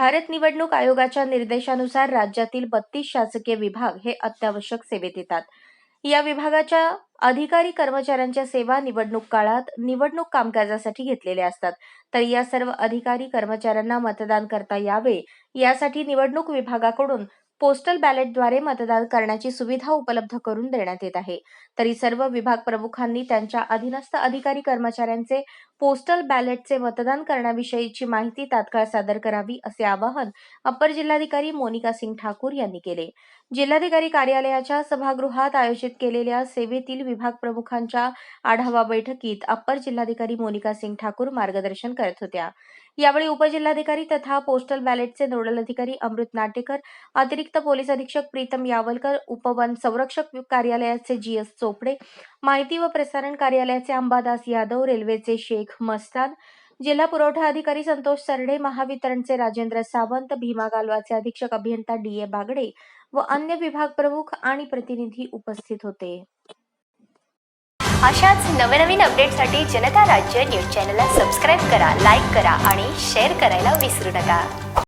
भारत निवडणूक आयोगाच्या निर्देशानुसार राज्यातील बत्तीस शासकीय विभाग हे अत्यावश्यक सेवेत येतात. या विभागाच्या अधिकारी कर्मचाऱ्यांच्या सेवा निवडणूक काळात निवडणूक कामकाजासाठी घेतलेल्या असतात. तर या सर्व अधिकारी कर्मचाऱ्यांना मतदान करता यावे यासाठी निवडणूक विभागाकडून पोस्टल बॅलेटद्वारे मतदान करण्याची सुविधा उपलब्ध करून देण्यात येत आहे. तरी सर्व विभाग प्रमुखांनी त्यांच्या अधीनस्थ अधिकारी कर्मचाऱ्यांचे पोस्टल बॅलेटचे मतदान करण्याविषयीची माहिती तात्काळ सादर करावी असे आवाहन अप्पर जिल्हाधिकारी मोनिका सिंग ठाकूर यांनी केले. जिल्हाधिकारी कार्यालयाच्या सभागृहात आयोजित केलेल्या सेवेतील विभाग प्रमुखांच्या आढावा बैठकीत अप्पर जिल्हाधिकारी मोनिका सिंग ठाकूर मार्गदर्शन करत होत्या. यावेळी उपजिल्हाधिकारी तथा पोस्टल बॅलेटचे नोडल अधिकारी अमृत नाटेकर अतिरिक्त पोलीस अधीक्षक प्रीतम यावलकर उपवन संरक्षक कार्यालयाचे जी एस चोपडे माहिती व प्रसारण कार्यालयाचे अंबादास यादव रेल्वेचे शेख मस्तान जिल्हा पुरवठा अधिकारी संतोष सरडे महावितरणचे राजेंद्र सावंत भीमा गालवाचे अधीक्षक अभियंता डी ए बागडे व अन्य विभाग प्रमुख आणि प्रतिनिधी उपस्थित होते. अशाच नवनवीन अपडेटसाठी जनता राज्य न्यूज चॅनलला सबस्क्राईब करा लाईक करा आणि शेअर करायला विसरू नका.